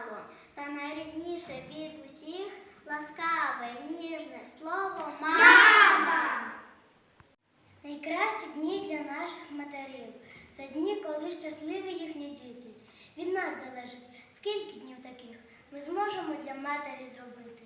мало, та найрідніше від усіх ласкаве, ніжне слово мама. Найкращі дні для наших матерів це дні, коли щасливі їхні діти. Від нас залежить, скільки днів таких ми зможемо для матері зробити.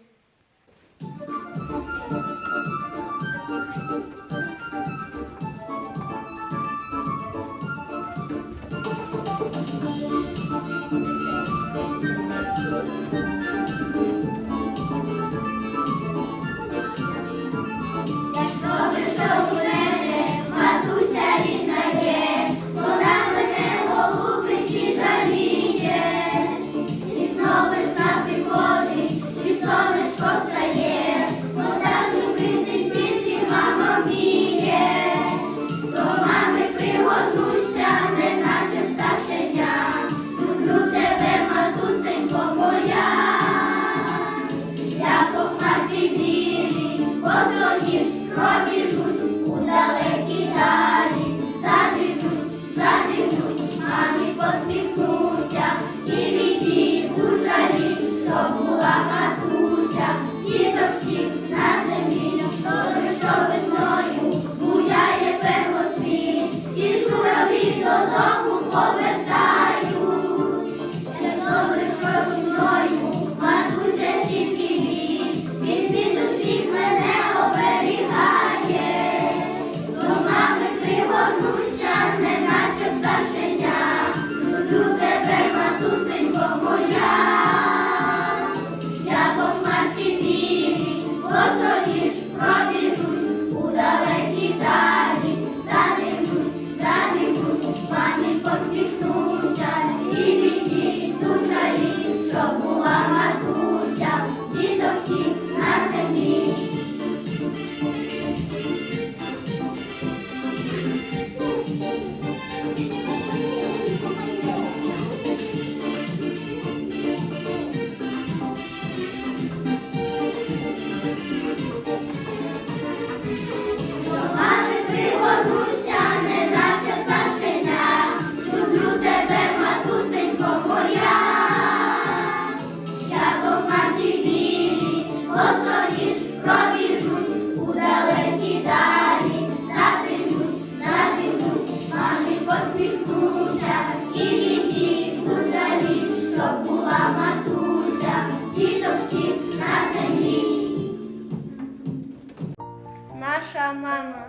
Мама.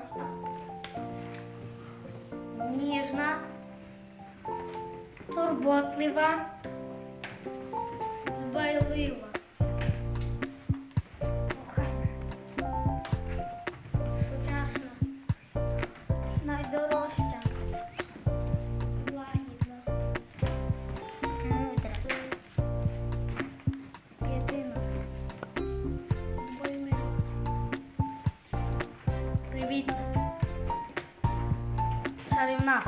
Ніжна, турботлива, дбайлива, Привіт. Чарівна.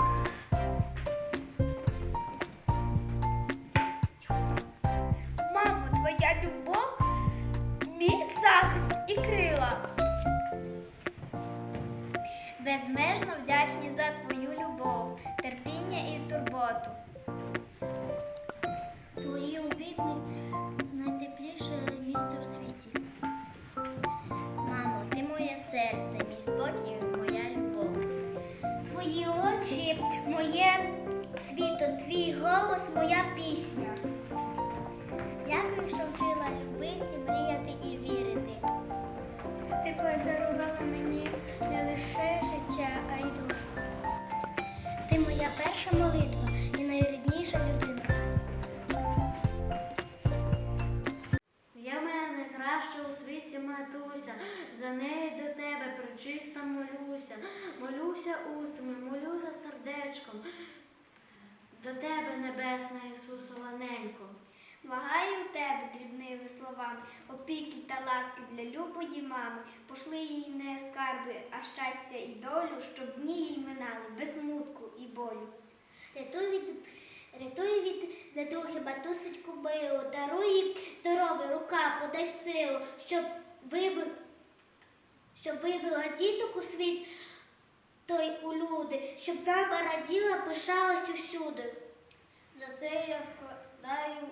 Мамо, твоя любов, мій захист і крила. Безмежно вдячні за твою любов, терпіння і турботу. Твій голос, моя пісня. Дякую, що вчила любити, мріяти і вірити. Ти подарувала мені не лише життя, а й душу. Ти моя перша молитва і найрідніша людина. Я мене найкраща у світі матуся, за неї до тебе причисто молюся, молюся устами, молюся сердечком, до тебе, небесна Ісусу ланенько. Благаю тебе дрібними словами, опіки та ласки для любої мами. Пошли їй не скарби, а щастя і долю, щоб дні їй минали без смутку і болю. Рятуй від, рятуй від недуги батусечку милу, даруй їй здоров'я, рука, подай силу, щоб вивив, щоб вивела діток у світ, той у люди, щоб мама раділа, пишалась усюди. За це я складаю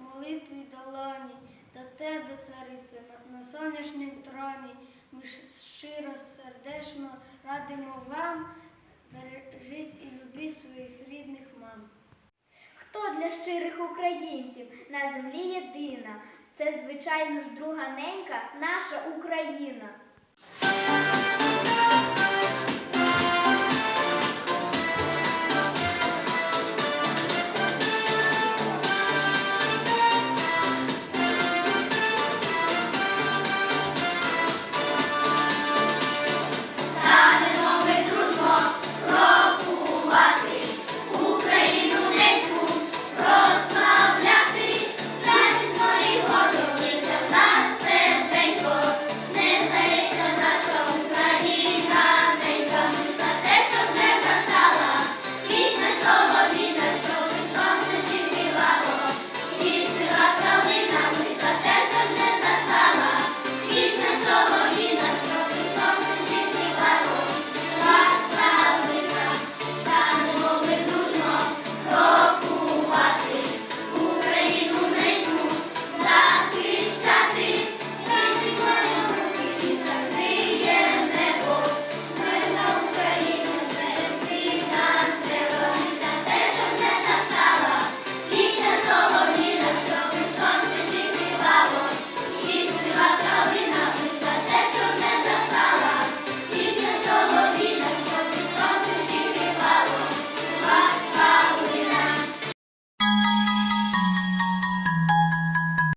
молитві долоні, до тебе, царице, на, на сонячнім троні. Ми щиро сердечно радимо вам, бережіть і любіть своїх рідних мам. Хто для щирих українців на землі єдина? Це, звичайно ж, друга ненька, наша Україна.